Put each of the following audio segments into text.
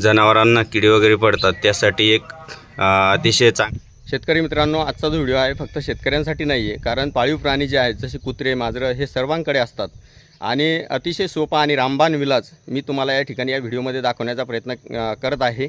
जनावरांना किडे वगैरे पडतात त्यासाठी एक अतिशय चांग शेतकरी मित्रांनो आजचा जो व्हिडिओ आहे फक्त शेतकऱ्यांसाठी नाही आहे कारण पाळीव प्राणी जे आहेत जसे कुत्रे मांजरं हे सर्वांकडे असतात. आणि अतिशय सोपा आणि रामबाण विलाज मी तुम्हाला या ठिकाणी या व्हिडिओमध्ये दाखवण्याचा प्रयत्न करत आहे.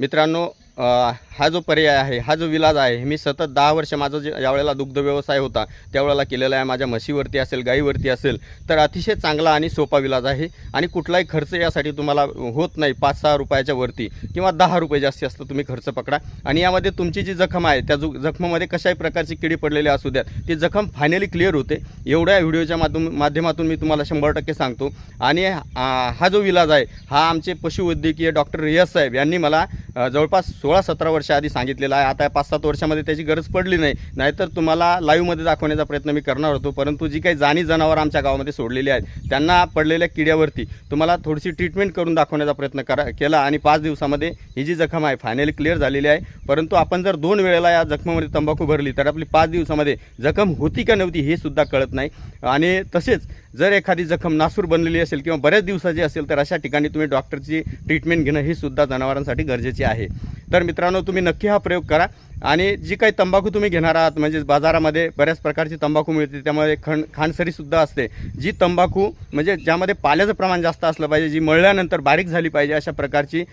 मित्रांनो हा जो पर्याय आहे हा जो विलाज आहे मी सतत दहा वर्ष माझा जे ज्यावेळेला दुग्ध व्यवसाय होता त्यावेळेला केलेला आहे. माझ्या म्हशीवरती असेल गाईवरती असेल तर अतिशय चांगला आणि सोपा विलाज आहे. आणि कुठलाही खर्च यासाठी तुम्हाला होत नाही पाच सहा रुपयाच्या वरती किंवा दहा रुपये जास्ती असतं तुम्ही खर्च पकडा. आणि यामध्ये तुमची जी जखम आहे त्या जो जखमामध्ये कशाही प्रकारची किडी पडलेली असू द्यात ती जखम फायनली क्लिअर होते. एवढ्या व्हिडिओच्या माध्यम माध्यमातून मी तुम्हाला शंभर टक्के सांगतो. आणि हा जो विलाज आहे हा आमचे पशुवैद्यकीय डॉक्टर रियाज साहेब यांनी मला जवळपास सोळा सतरा वर्ष आधी सांगितलेलं आहे. आता या पाच सात वर्षामध्ये त्याची गरज पडली नाही. नाहीतर तुम्हाला लाईव्हमध्ये दाखवण्याचा प्रयत्न मी करणार होतो. परंतु जी काही जाणी जनावर आमच्या गावामध्ये सोडलेली आहेत त्यांना पडलेल्या किड्यावरती तुम्हाला थोडीशी ट्रीटमेंट करून दाखवण्याचा प्रयत्न करा केला आणि पाच दिवसामध्ये ही जी जखम आहे फायनली क्लिअर झालेली आहे. परंतु आपण जर दोन वेळेला या जखमामध्ये तंबाखू भरली तर आपली पाच दिवसामध्ये जखम होती का नव्हती हे सुद्धा कळत नाही. आणि तसेच जर एखादी जखम नासूर बनलेली असेल किंवा बऱ्याच दिवसाची असेल तर अशा ठिकाणी तुम्ही डॉक्टरची ट्रीटमेंट घेणं हे सुद्धा जनावरांसाठी गरजेचे आहे. तर मित्रांनो तुम्ही नक्की हा प्रयोग करा. आणि जी काही तंबाखू तुम्ही घेणार आहात म्हणजे बाजारामध्ये बऱ्याच प्रकारची तंबाखू मिळते त्यामध्ये खण खांडसरीसुद्धा असते. जी तंबाखू म्हणजे ज्यामध्ये पाल्याचं प्रमाण जास्त असलं पाहिजे जी मळल्यानंतर बारीक झाली पाहिजे अशा प्रकारची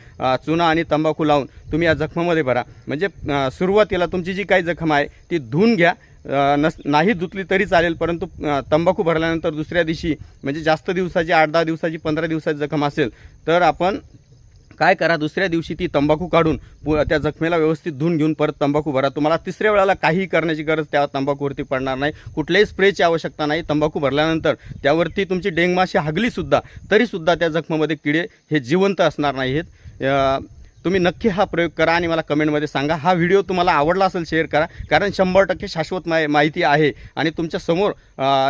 चुना आणि तंबाखू लावून तुम्ही या जखमामध्ये भरा. म्हणजे सुरुवातीला तुमची जी काही जखम आहे ती धुवून घ्या. नस नाही धुतली तरी चालेल परंतु तंबाखू भरल्यानंतर दुसऱ्या दिवशी म्हणजे जास्त दिवसाची आठ दहा दिवसाची पंधरा दिवसाची जखम असेल तर आपण काय करा दुसऱ्या दिवशी ती तंबाखू काढून पु त्या जखमेला व्यवस्थित धुवून घेऊन परत तंबाखू भरा. तुम्हाला तिसऱ्या वेळेला काहीही करण्याची गरज त्या तंबाखूवरती पडणार नाही. कुठल्याही स्प्रेची आवश्यकता नाही. तंबाखू भरल्यानंतर त्यावरती तुमची डेंगमाशी हागलीसुद्धा तरीसुद्धा त्या जखमेमध्ये किडे हे जिवंत असणार नाही आहेत तुम्ही नक्की हा प्रयोग करा आणि मला कमेंटमध्ये सांगा. हा व्हिडिओ तुम्हाला आवडला असेल शेअर करा. कारण शंभर टक्के शाश्वत मा माहिती आहे आणि तुमच्यासमोर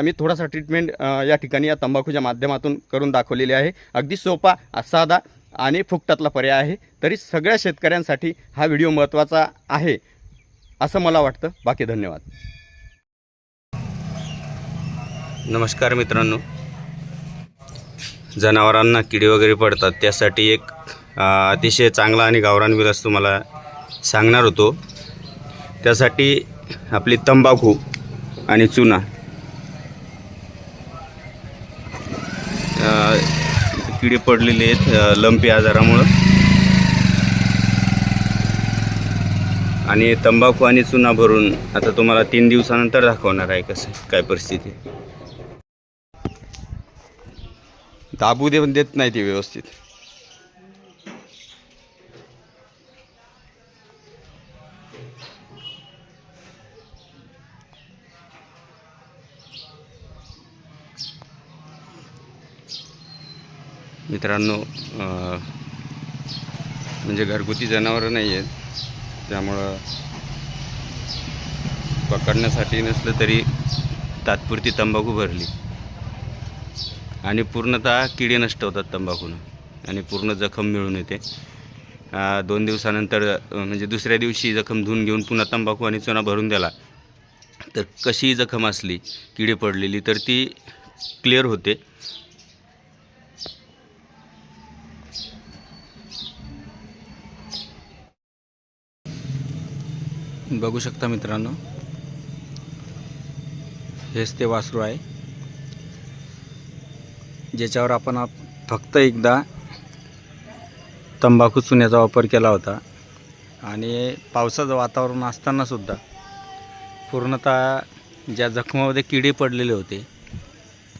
मी थोडासा ट्रीटमेंट या ठिकाणी या तंबाखूच्या माध्यमातून करून दाखवलेली आहे. अगदी सोपा साधा आणि फुकटातला पर्याय आहे. तरी सगळ्या शेतकऱ्यांसाठी हा व्हिडिओ महत्त्वाचा आहे असं मला वाटतं. बाकी धन्यवाद. नमस्कार मित्रांनो. जनावरांना किडी वगैरे पडतात त्यासाठी एक अतिशय चांगला आणि गावरान विलास तुम्हाला सांगणार होतो. त्यासाठी आपली तंबाखू आणि चुना किडे पडलेले आहेत लंपी आजारामुळं. आणि तंबाखू आणि चुना भरून आता तुम्हाला तीन दिवसानंतर दाखवणार आहे कसं काय परिस्थिती दाबू दे देत नाही ते व्यवस्थित. मित्रांनो म्हणजे घरगुती जनावरं नाही आहेत. त्यामुळं पकडण्यासाठी नसलं तरी तात्पुरती तंबाखू भरली. आणि पूर्णतः किडे नष्ट होतात तंबाखूनं. आणि पूर्ण जखम मिळून येते. दोन दिवसानंतर म्हणजे दुसऱ्या दिवशी जखम धुवून घेऊन पुन्हा तंबाखू आणि चुना भरून द्याला तर कशीही जखम असली किडे पडलेली तर ती क्लिअर होते. बघू शकता मित्रांनो. हेच ते वासरू आहे. ज्याच्यावर आपण फक्त एकदा तंबाखू चुन्याचा वापर केला होता. आणि पावसाचं वातावरण असतानासुद्धा पूर्णतः ज्या जखमामध्ये किडे पडलेले होते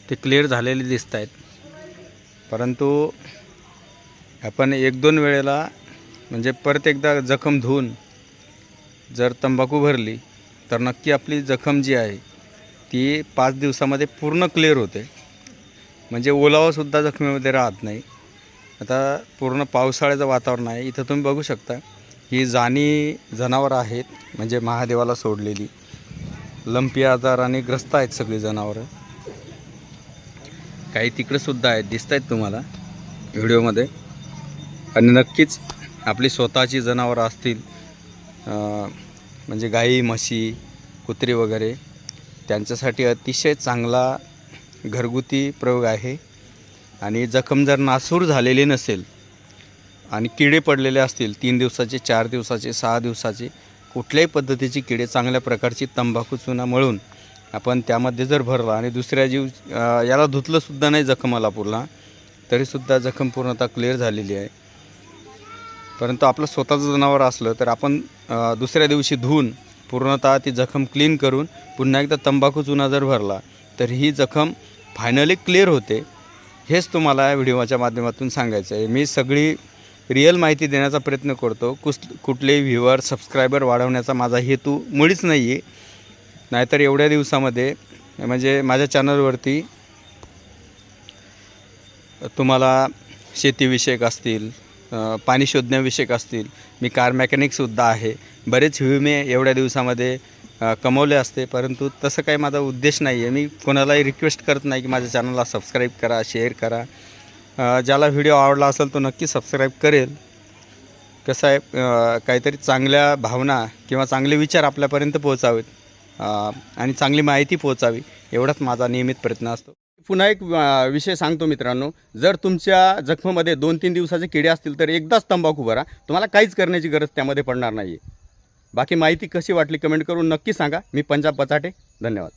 ते क्लिअर झालेले दिसत आहेत. परंतु आपण एक दोन वेळेला म्हणजे परत एकदा जखम धुवून जर तंबाखू भरली तर नक्की आपली जखम जी आहे ती पाच दिवसामध्ये पूर्ण क्लिअर होते. म्हणजे ओलावासुद्धा जखमेमध्ये राहत नाही. आता पूर्ण पावसाळ्याचं वातावरण आहे. इथं तुम्ही बघू शकता ही जाणी जनावरं आहेत म्हणजे महादेवाला सोडलेली. लंपी आजाराने ग्रस्त आहेत सगळी जनावरं. काही तिकडंसुद्धा आहेत दिसत आहेत तुम्हाला व्हिडिओमध्ये. आणि नक्कीच आपली स्वतःची जनावरं असतील म्हणजे गाई म्हशी कुत्री वगैरे त्यांच्यासाठी अतिशय चांगला घरगुती प्रयोग आहे. आणि जखम जर नासूर झालेली नसेल आणि किडे पडलेले असतील तीन दिवसाचे चार दिवसाचे सहा दिवसाचे कुठल्याही पद्धतीची किडे चांगल्या प्रकारची तंबाखू चुना मळून आपण त्यामध्ये जर भरला आणि दुसऱ्या जीव याला धुतलंसुद्धा नाही जखमाला पूर्ण तरीसुद्धा जखम पूर्णतः क्लिअर झालेली आहे. परंतु आपलं स्वतःचं जनावर असलं तर आपण दुसऱ्या दिवशी धुवून पूर्णतः ती जखम क्लीन करून पुन्हा एकदा तंबाखू चुना जर भरला तर ही जखम फायनली क्लिअर होते. हेच तुम्हाला या व्हिडिओच्या माध्यमातून सांगायचं आहे. मी सगळी रिअल माहिती देण्याचा प्रयत्न करतो. कुस कुठलेही व्ह्युअर सबस्क्रायबर वाढवण्याचा माझा हेतू मुळीच नाही आहे नाहीतर एवढ्या दिवसामध्ये म्हणजे माझ्या चॅनलवरती तुम्हाला शेतीविषयक असतील पाणी शोधण्याविषयक असतील. मी कार मेकॅनिकसुद्धा आहे. बरेच विमे एवढ्या दिवसामध्ये कमवले असते. परंतु तसं काही माझा उद्देश नाही आहे मी कोणालाही रिक्वेस्ट करत नाही की माझ्या चॅनलला सबस्क्राईब करा शेअर करा. ज्याला व्हिडिओ आवडला असेल तो नक्की सबस्क्राईब करेल. कसं आहे काहीतरी चांगल्या भावना किंवा चांगले विचार आपल्यापर्यंत पोहोचावेत. आणि चांगली माहिती पोहोचावी. एवढाच माझा नियमित प्रयत्न असतो. पुन्हा एक विषय सांगतो मित्रांनो. जर तुमच्या जखमेमध्ये दोन तीन दिवसाचे किडे असतील तर एकदाच तंबाखू भरा. तुम्हाला काहीच करण्याची गरज त्यामध्ये पडणार नाही आहे बाकी माहिती कशी वाटली कमेंट करून नक्की सांगा. मी पंजाब पचाटे. धन्यवाद.